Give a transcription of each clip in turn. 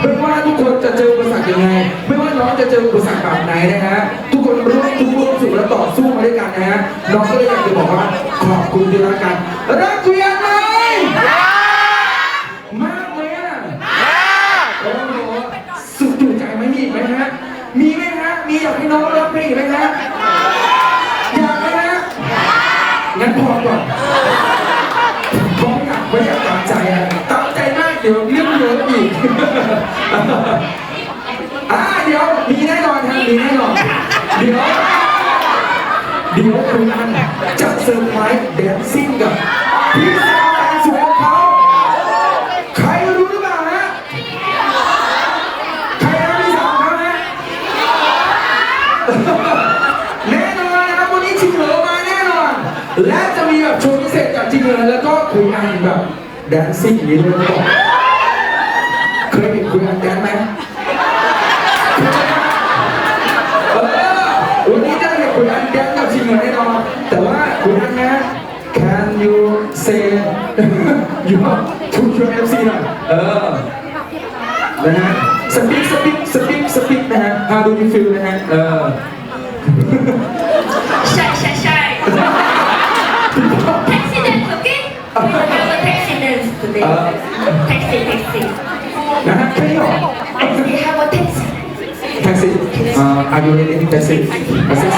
ไม่ว่าทุกคนจะเจออุปสรรคยังไง ไม่ว่าน้องจะเจออุปสรรคแบบไหนนะฮะ เดี๋ยวคุณอันจะเซอร์ไพรส์แดนซิ่งกับพี่สาวแฟนสวยของเขาใครรู้หรือเปล่าฮะใครรับพี่สาวของเขาฮะแน่นอนนะครับวันนี้ชิงเหลอมาแน่นอน และจะมีแบบโชว์พิเศษจากชิงเหลอแล้วก็คุยอันแบบแดนซิ่งอย่างนี้ด้วยบอกเคยเห็นคุยอันแดนไหม ว่าชุดชวนเอฟซีหน่อยเออนะฮะสปิ๊กสปิ๊กสปิ๊กสปิ๊กนะฮะ How do you feel นะฮะเออใช่ใช่ใช่ taxi dance okay we have a taxi dance today taxi taxi นะฮะแค่นี้เหรอ we have a taxi taxi uh, are you ready taxi taxi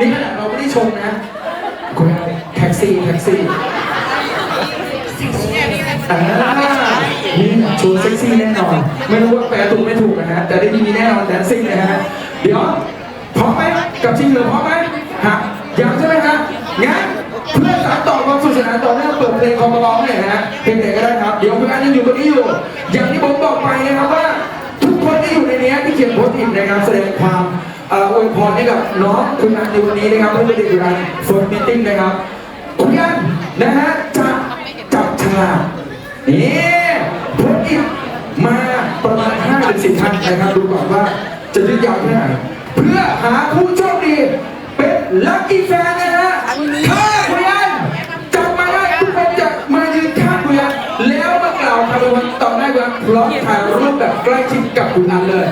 นี่ขนาดเราไม่ได้ชมนะ ซี่แท็กซี่อ่านี่โชว์เซ็กซี่แน่นอน ไม่รู้ว่าแปลถูกไม่ถูกนะฮะ แต่ได้ยินมีแน่นอนแดนซิ่งนะฮะ เดี๋ยวพร้อมไหมกับชิงเหลือพร้อมไหมฮะยังใช่ไหมฮะงั้นเพื่อสานต่อความสนุขสนานต่อเนื่องเปิดเพลงคอมร้องหน่อยนะฮะเพลงไหนก็ได้ครับ เดี๋ยวเพื่อนยังอยู่ตรงนี้อยู่ อย่างที่ผมบอกไปนะครับว่า ทุกคนที่อยู่ในนี้ที่เขียนโพสต์อิทนะครับแสดงความเอ่ออวยพรให้กับน้องคุณอันในวันนี้นะครับเพื่อเป็นเด็กดุดันเฟิร์มมิทติ้งนะครับ คุณอันนะฮะจะจับฉลากนี่โพสต์อิทมาประมาณ5ถึง10ท่านนะครับดูก่อนว่าจะยืดยาวแค่ไหนเพื่อหาผู้โชคดี เป็นลัคกี้แฟนนะฮะถ้าคุณอันจับมาได้ทุกคนจะมายืนข้างคุณอันแล้วมากล่าวคำอวยพรต่อหน้าคุณอันพร้อมถ่ายรูปแบบใกล้ชิดกับคุณอันเลย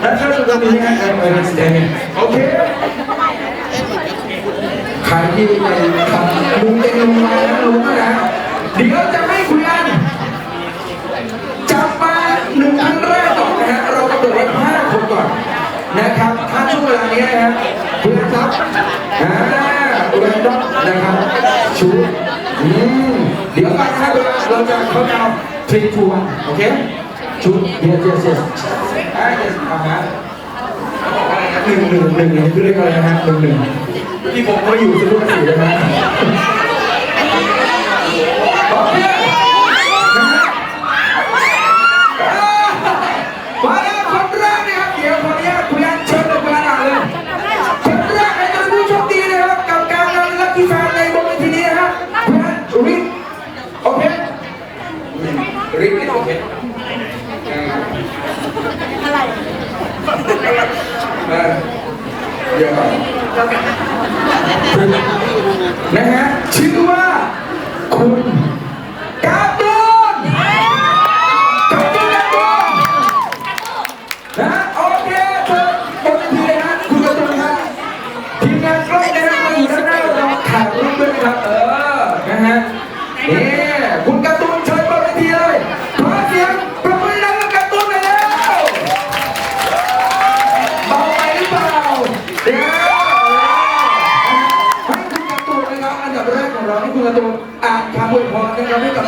แล้วถ้าตรงนี้ฮะเออเออเออโอเคใครที่ไปทำลุงเต็งลงมาแล้วลุงนะเดี๋ยวจะให้คุณอันจับมาหนึ่งท่านแรกก่อนนะฮะเรากำหนดไว้ห้าคนก่อนนะครับถ้าช่วงเวลานี้นะฮะคุณครับอ่าคุณอันดอกนะครับชูอืมเดี๋ยวไปนะฮะเราจะเขาจะเทรีทัวร์โอเค ชูเยสเยสเยสอ่าเยสเอาฮะหนึ่งหนึ่งหนึ่งหนึ่คือเรียกอะไรนะฮะหนึ่งหนึ่งที่ผมก็อยู่สุดสีเลยนะ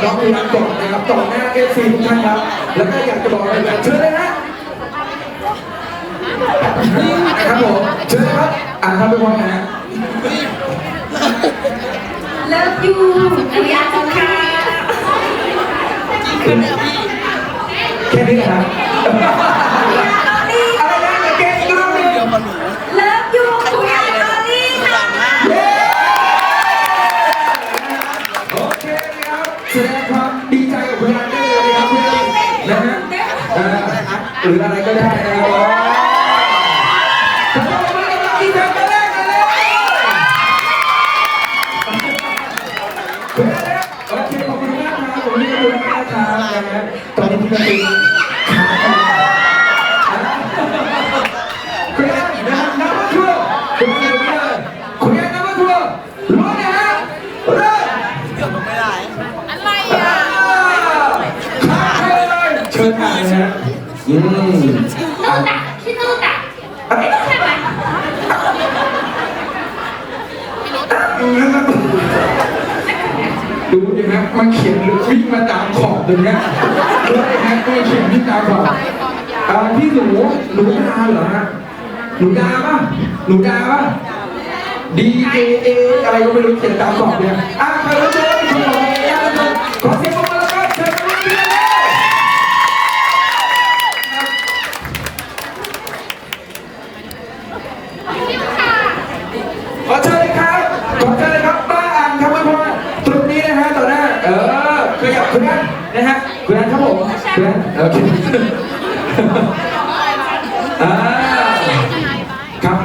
นะครับให้กับน้องมีนันก่อนนะครับต่อหน้าเอฟซีทุกท่านครับ แล้วก็อยากจะบอกอะไรแบบเชิญเลยนะครับผมเชิญครับอ่านคำอวยพรนะฮะ Love you. อนุญาตค่ะแค่นี้นะครับ ก็ได้นะครับขอบคุณมากครับที่ทำกันแรกกันเลยโอเคขอบคุณมากครับผมนี่ขอบคุณมากครับนะฮะตอนนี้พี่กติกขาคุณแอนนะฮะนับว่าทัวร์คุณแอนเลยคุณแอนนับว่าทัวร์รู้นะฮะเริ่ม อะไรอะ ขาใครเลยเชิญอ่านนะฮะอืม นู่นน่ะชื่อนู่นน่ะใช่ไหม ดูดิฮะมันเขียนหรือวิ่งมาต ตรงเนี้ยด้วยฮะมันเขียนวิ่ตาบอ่าพี่หนูหนูดาเหรอฮะหนูดาป่ะหนูดาป่ะ D A A อะไรก็ไม่รู้เขียนตามขอบเนี่ยอะไปแล้วเจอ โอเคอ่าครับ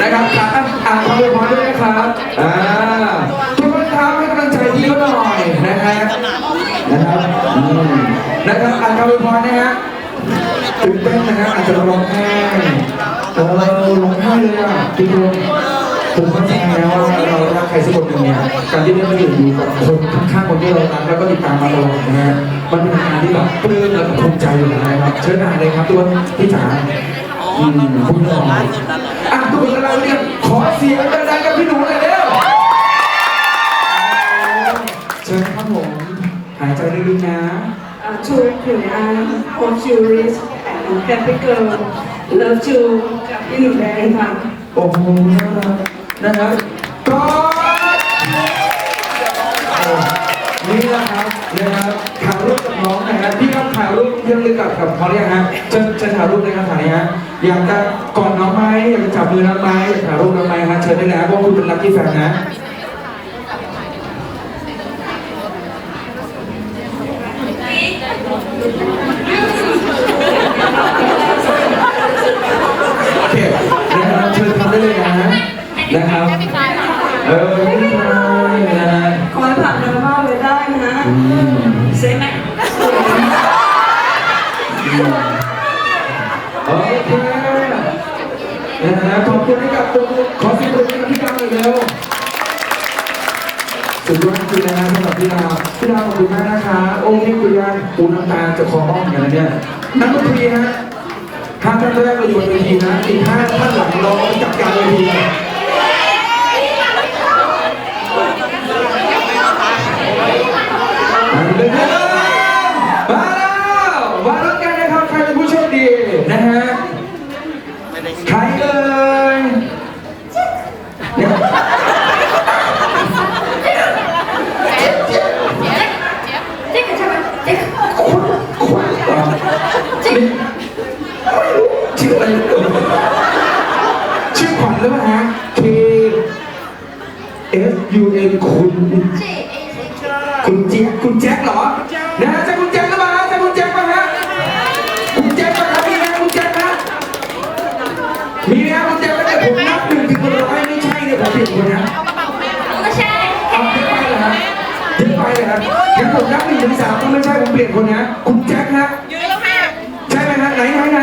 นะครับครับอ่านคำอวยพรด้วยนะครับอ่าทุกคนครับให้กำลังใจพี่เขาหน่อยนะฮะนะครับอืมนะครับอ่านคำอวยพรนะฮะตื่นเต้นนะฮะอาจจะร้องไห้เออร้องไห้เลยอะทุกคนผมเข้าใจแล้วว่าเรารัก ใครสักคนหนึ่งเนี่ยการที่ได้มาอยู่อยู่กับคนข้างๆคนที่เรารักแล้วก็ติดตามมาตลอดนะฮะมันเป็นงานที่แบบปลื้มแล้วก็ภูมิใจอยู่นะครับเชิญอ่านเลยครับทุกคนพี่จ๋าอืมพูดหน่อยอะทุกคนเราเนี่ยขอเสียงดังๆกับพี่หนูหน่อยเร็วเชิญครับผมหายใจลึกๆนะ uh, to Korean, hope you rich and happy girl. Love you กับพี่หนูแดงค่ะ โอ้โหน่ารักนะครับก็ นี่แหละครับนะครับถ่ายรูปกับน้องนะฮะพี่ครับถ่ายรูปยังเลยกับกับเขาเนี่ยฮะจะจะถ่ายรูปเลยครับถ่ายนี้ฮะอยากจะกอดน้องไหมอยากจะจับมือน้องไหมอยากถ่ายรูปน้องไหมฮะเชิญได้เลยนะเพราะคุณเป็นรักที่แฟนนะโอเคนะครับเชิญทำได้เลยนะนะครับเออไม่เป็นไรนะฮะ ขอให้ผ่านดราม่าไปได้นะ อืม ใช่ไหม โอเคนะฮะขอบ คุณให้กับตัวขอเสียงปรบมือกับพี่ดาวหน่อยเร็วสุดยอดจริงนะฮะสำหรับพี่ดาวพี่ดาวขอบคุณมากนะคะโอ้นี่คุยกันปูน้ำตาจะคอบ้องอย่างนั้นเนี่ยนักดนตรีฮะห้าท่านแรกเราอยู่บนเวทีนะอีกห้าท่านหลังเราจัดการเวทีนะมาเลยนะมาแล้วกันนะครับใครเป็นผู้โชคดีนะฮะ ไปเลยครับงั้นผมนับหนึ่งถึงสามก็ไม่ใช่ผมเปลี่ยนคนนะ คุณแจ็คฮะยืนแล้วค่ะใช่ไหมฮะไหนไหนไหน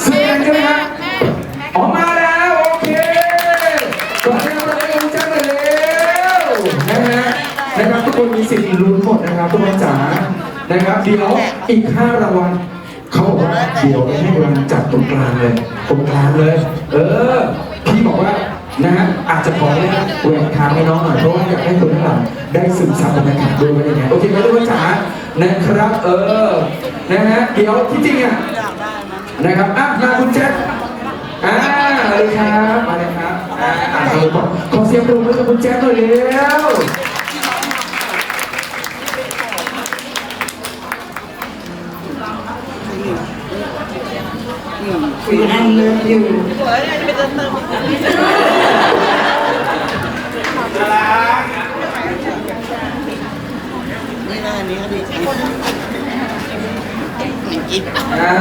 เสื้อแดงใช่ไหมฮะออกมาแล้วโอเคก่อนที่เราจะได้คุณแจ็คเลยเร็วนะฮะนะครับทุกคนมีสิทธิ์ลุ้นหมดนะครับทุกคนจ๋านะครับเดี๋ยวอีกห้ารางวัลเขาบอกว่าเดี๋ยวให้รางวัลจัดตรงกลางเลยตรงกลางเลย เออพี่บอกว่า นะฮะอาจจะขอได้แหวกทางให้น้องหน่อยเพราะว่าอยากให้คนข้างหลังได้ซึมซับบรรยากาศด้วยว่าอย่างไงโอเคไหมทุกคนจ๋านะครับ เออนะฮะเดี๋ยวที่จริงอะนะครับอะมาคุณแจ็คอ่ามาเลยครับมาเลยครับอ่าอ่านคำบอกขอเสียงปรบมือกับคุณแจ็คหน่อยเร็วคุยอันเลิฟอยู่ นี่นะอันนี้ก็ดีอ่า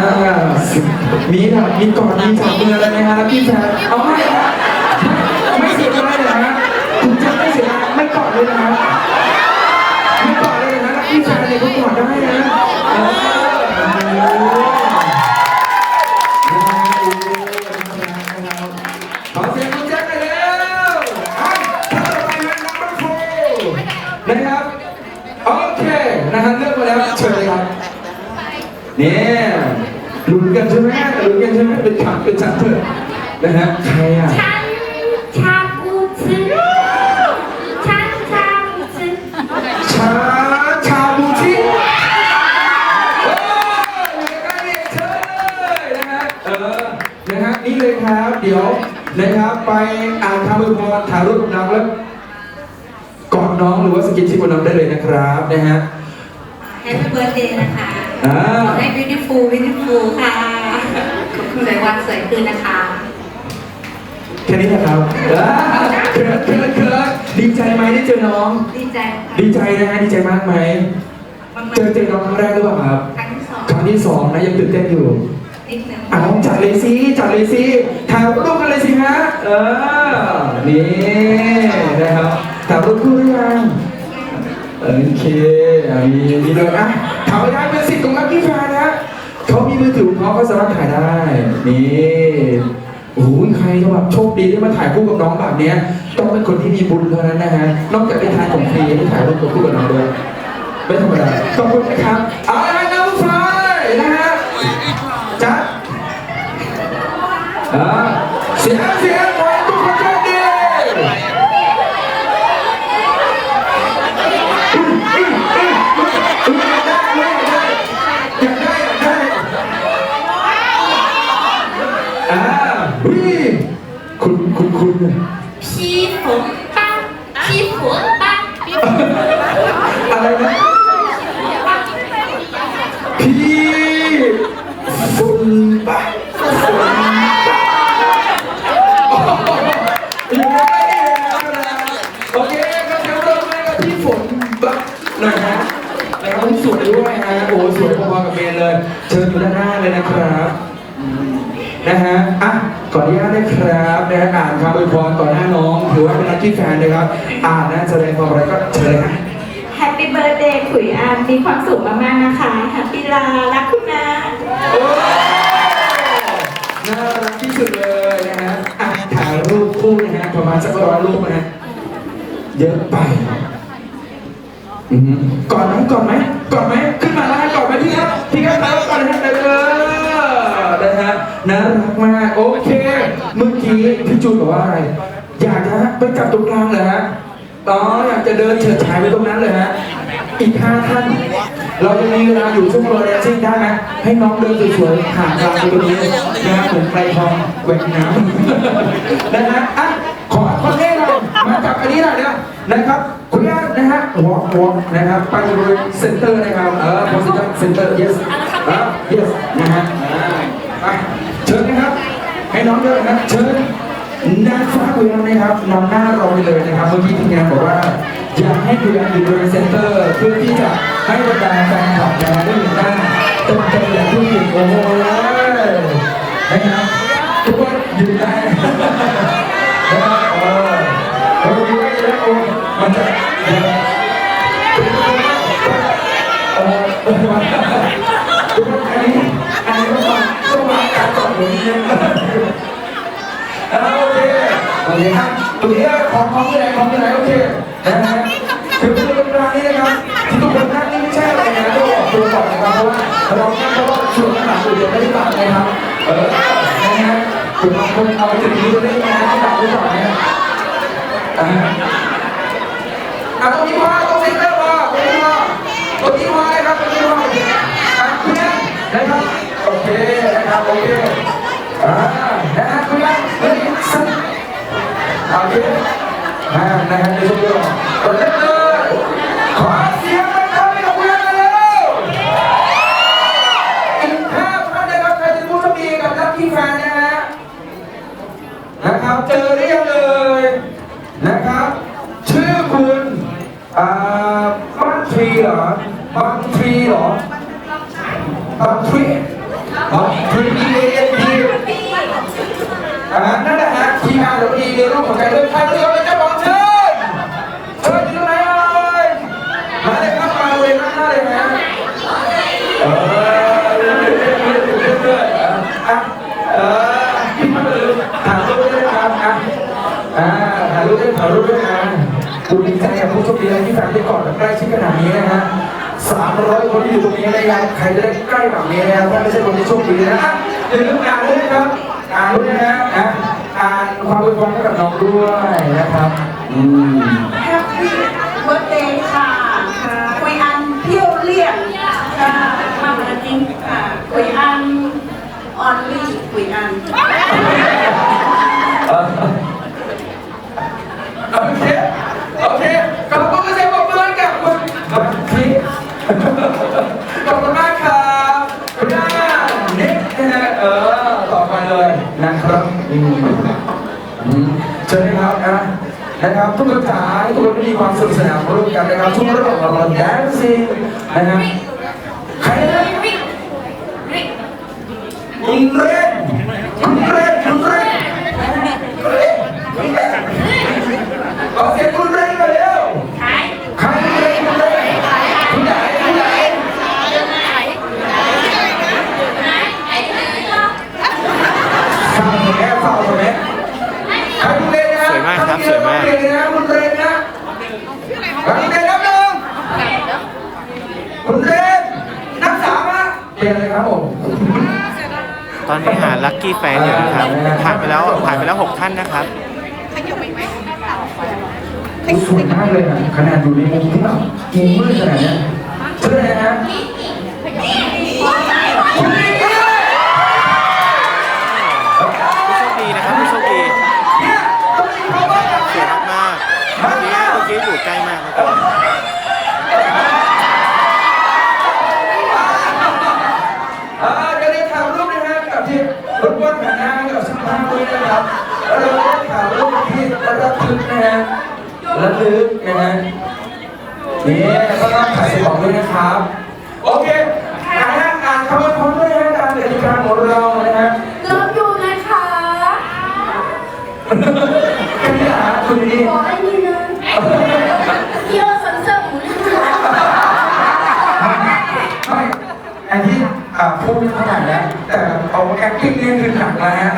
มีแบบมีกอดมีจับมืออะไรไหมครับพี่แฟนเอาไม่ไม่เสียดายเลยนะคุณจะไม่เสียดายไม่กอดเลยนะไม่ ช่ไหมเป็นฉันเป็นฉันเถอะนะฮะใครอะฉันชาบูซึฉันชาบูซึชาชาบูชิโอ้ยได้เลยเชยนะฮะเออนะฮะนี่เลยครับเดี๋ยวนะครับไปอ่านคำอวยพรถ่ายรูปกับน้องแล้วกอดน้องหรือว่าสกินชิปกับน้องได้เลยนะครับนะฮะ แฮปปี้เบิร์ดเดย์นะคะอ่า ขอให้ beautiful beautiful ค่ะ สวยวันสวยคืนนะคะแค่นี้นะครับอ่าเขินเขินเขินดีใจไหมได้เจอน้อง ดีใจค่ะดีใจนะฮะดีใจมากไหมมากเจอเจอน้องครั้งแรกหรือเปล่าครับๆครั้งที่สองครั้งที่สองนะยังตื่นเต้นอยู่นิดหนึงเอาจัดเลยสิจัดเลยสิถ่ายรูปกันเลยสิฮะ เออ นี่นะครับถ่ายรูปคู่หรือยังโอเคอะมีมีเลยอะถ่ายไม่ได้เป็นสิทธิ์ของนักกีฬานะเขา มือถือของเขาก็สามารถถ่ายได้ นี่โอ้โหใครจะแบบโชคดีได้มาถ่ายคู่กับน้องแบบเนี้ย ต้องเป็นคนที่มีบุญเท่านั้นนะฮะ นอกจากได้ทานของฟรีได้ถ่ายรูปกับคู่กับน้องด้วย ไม่ธรรมดาขอบคุณนะครับเอาละน้องไฟนะฮะจัดอ่าเสียงเสียงขอให้ทุกคนโชคดีอุ๊ยอุ๊ยอุ๊ยอุ๊ยอยากได้อยากได้อยากได้อยากได้อ่าอุ๊ย คุณคุณคุณพี่ฝนป้าพี่ฝนป้าอะไรนะพี่ฝนปะฝุ่นปะโอ้โหยังไงเนี่ยโอเคครับเดี๋ยวเราไปกับพี่ฝนปะหน่อยฮะนะครับสวยด้วยฮะโอ้สวยพอๆกับเมนเลย เชิญอยู่ด้านหน้าเลยนะครับ นะฮะอะขออนุญาตนะครับนะฮะอ่านคำอวยพรต่อหน้าน้องถือว่าเป็นนักที่แฟนนะครับ อ่านนะแสดงความอะไรก็เชิญเลยฮะแฮปปี้เบิร์ดเดย์ขุยอานมีความสุขมากๆนะคะแฮปปี้ลารักคุณนะโอ้น่ารักที่สุดเลยนะฮะอะถ่ายรูปคู่นะฮะประมาณสักร้อยรูปนะฮะเยอะไปอือหือก่อนไหมก่อนไหมก่อนไหมขึ้นมาแล้วฮะก่อนไหมพี่ครับพี่ครับถ่ายรูปก่อนนะฮะเออ น่ารักมากโอเค เมื่อกี้พี่จูนบอกว่าอะไร อยากจะไปจับตรงกลางเลยฮะอ๋ออยากจะเดินเฉิดฉายไปตรงนั้นเลยฮะ อีกห้าท่าน เราจะมีเวลาอยู่ช่วงโรแดนซิ่งได้ไหมให้น้องเดินสวยๆผ่านกลางไปตรงนี้นะฮะเหมือนไกลทองแหวกน้ำนะฮะอะขอคนนี้หน่อยมาจับอันนี้หน่อยนะนะครับคุณญานะฮะวอล์กวอล์กนะครับไปบริเวณเซ็นเตอร์นะครับเออโพสิชันเซ็นเตอร์ yes อะ yes นะฮะไป เชิญนะครับ ให้น้องเดินนะเชิญนางฟ้าคุยกันนะครับนำหน้าเราไปเลยนะครับ เมื่อกี้ทีมงานบอกว่า อยากให้คุยกันอยู่บริเซนเตอร์ เพื่อที่จะให้บรรดาแฟนคลับนะได้เห็นหน้าเต็มเต็มอย่างที่เห็นโอ้โหนะครับทุกคนยืนได้นะครับเออเออยืนได้แล้วโอ้มันจะเดี๋ยวเออเออทุกคนอันนี้อันนี้ต้องมาต้องมา การก่อนหนึ่งนะอ่าโอเคโอเคครับตรงนี้ของของที่ไหนของที่ไหนโอเคนะฮะคือคือตรงกลางนี้นะครับที่ทุกคนนั่งนี่ไม่ใช่อะไรนะต้องบอกตัวก่อนนะครับเพราะว่าเรานั่เพราะว่าส่วนข้างหลังอื่นเดียวไม่ได้ตัดนะครับเออนะฮะคือบางคนเอาจุดนี้ไปเล่นนะที่ตัดไว้ก่อนนะอ่าอะตรงนี้ว่าตรงนี้เริ่มว่าตรงนี้ว่าตรงนี้ว่านะครับตรงนี้ว่าอะคุณยังนนะครับ นะครับโอเคอ่านะฮะคุณยังเฮ้ยสักโอเคอ่านะฮะในช่วงนี้กดเล่นเลยขอเสียงหน่อยครับให้กับคุณยังเร็วอีกห้าท่านนะครับใครจะพูดจะมีกับนักที่แฟนนะฮะนะครับเจอเรียงเลยนะครับ ชื่อคุณอ่าบ้านทรีเหรอบ้านทรีเหรอบ้านทรี อทีม E A N P อ่านั่นแหละฮะทีมงานเรามีรูปของใครด้วยใครที่เขาเป็นเจ้าของเชิญเชิญอยู่ไหนเอ่ยมาเลยครับมาเลยหน้าเลยนะเออเรื่อยๆอะเออถ่ายรูปด้วยนะครับอะอ่าถ่ายรูปด้วยถ่ายรูปด้วยนะกูดีใจกับผู้โชคดีที่แฟนได้กอดแบบใกล้ชิดขนาดนี้นะฮะ 300คนที่อยู่ตรงนี้นะครับใครจะได้ใกล้แบบนี้นะครับถ้าไม่ใช่คนที่โชคดีนะอย่าลืมอ่านด้วยนะครับอ่านด้วยนะฮะอ่านความเป็นความให้กับน้องด้วยนะครับอืมแฮปปี้เบิร์ดเดย์ค่ะคุยอันเที่ยวเลี่ยงค่ะมาวันจริงค่ะคุยอันออนลี่คุยอัน เออโอเค โอเคขอบคุณเสียงปรบมือให้กับคุณกับพี่ขอบคุณมากครับคุณย่านิกนะฮะเออ ต่อไปเลยนะครับอืมอืมเชิญเลยครับนะนะครับ ทุกคนจ๋าทุกคนมีความสนุกสนานร่วมกันนะครับทุกเรื่องของเราแดนซิ่งนะฮะใครนะคุณเรนคุณเรนคุณเรนคุณเรนคุณเรนขอเสียงคุณเรนมาเร็วใครคุณเรนคุณเรนคุณไหนคุณไหนฟังคนนี้ฟังคนนี้ใครคุณเรนนะ สวยมากครับสวยมาก คุณเรนนะคุณเรนนะคุณเรนนับหนึ่งคุณเรนนับสามอะเปลี่ ยนเลยครับผมตอนนี้หาลัคกี้แฟนอยู่นะครับผ่านไปแล้วผ่านไปแล้ว6ท่านนะครับสวยมากเลยนะขนาดอยู่ในมุมที่แบบมุมมืดขนาดเนี้ยเชื่อเลยนะผู้โชคดีนะครับผู้โชคดีเนี่ยต้องมีเขาบ้างนะสวยมากๆเมื่อกี้เมื่อกี้อยู่ใกล้มากนะครับ เออเดี๋ยวได้ข่าวรูปนะฮะกับที่รถวนผ่านหน้ากับช่างภาพด้วยนะครับ แล้วเราได้ข่าวรูปที่ระทึกนะฮะระลึกนะฮะนี่ก็ต้องถ่ายใส่ของด้วยนะครับ โอเคอ่านนะอ่านคำว่าพร้อมด้วยนะตามกติกาของเรานะฮะเลิฟยูนะคะแค่นี้เหรอฮะคุณดีขอให้มีนะเยอะสันเสริญหมูลิ้นค่ะไม่ไอ้ที่อ่าพูดไม่เท่าไหร่แล้วแต่เอาแอคติ้งนี่คือหนักแล้วฮะ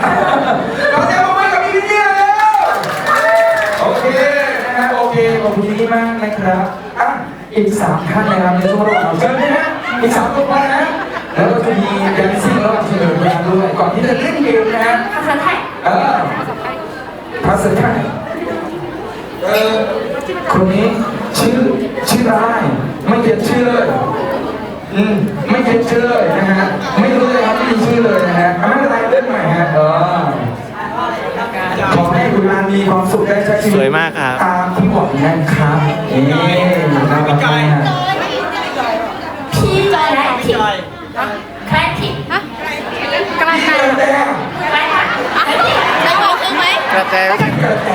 เราจะมาไว้กับพี่เนี่ยแล้วโอเคนะฮะโอเคขอบคุณพี่ มากนะครับอะอีกสามท่านนะครับในช่วงระหว่างเราเชิญนะฮะอีกสามคนนะแล้วก็จะมีแดนซิ่งระหว่างเฉลิมพระด้วย ก่อนที่จะเล่นเกมนะฮะภาษาไทยเออภาษาไทยเออคนนี้ชื่อชื่ออะไรไม่เขียนชื่อเลยอืมไม่เขียนชื่อเลยนะฮะไม่รู้เลยครับไม่มีชื่อเลยนะฮะอะไม่เป็นไรเล่นใหม่ฮะเออขอให้คุณอามีความสุขได้ใช้ชีวิตสวยมากครับ ตามที่หวังนะครับนี่น่ารักมากพี่จอยแครทิแครทิกระพี่ต่ายกระแตแครทิแล้วบอกคือไหมกระแตกระแต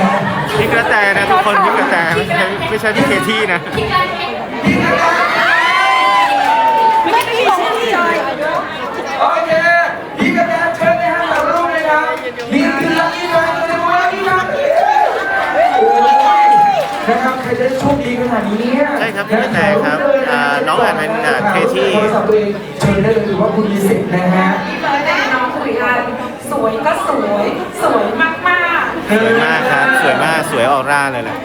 พี่กระแตนะทุกคนพี่กระแตไม่ใช่พี่เคที่นะพี่กระแต ใช่ครับพี่กระแตครับน้องอานเป็นเคที่เชิญได้เลยถือว่าคุณมีสิทธิ์นะฮะพี่เบิร์ดเดย์น้องคุยอันสวยก็สวย สวยมากๆ สวยมากครับ สวยมาก สวยออร่าเลยแหละ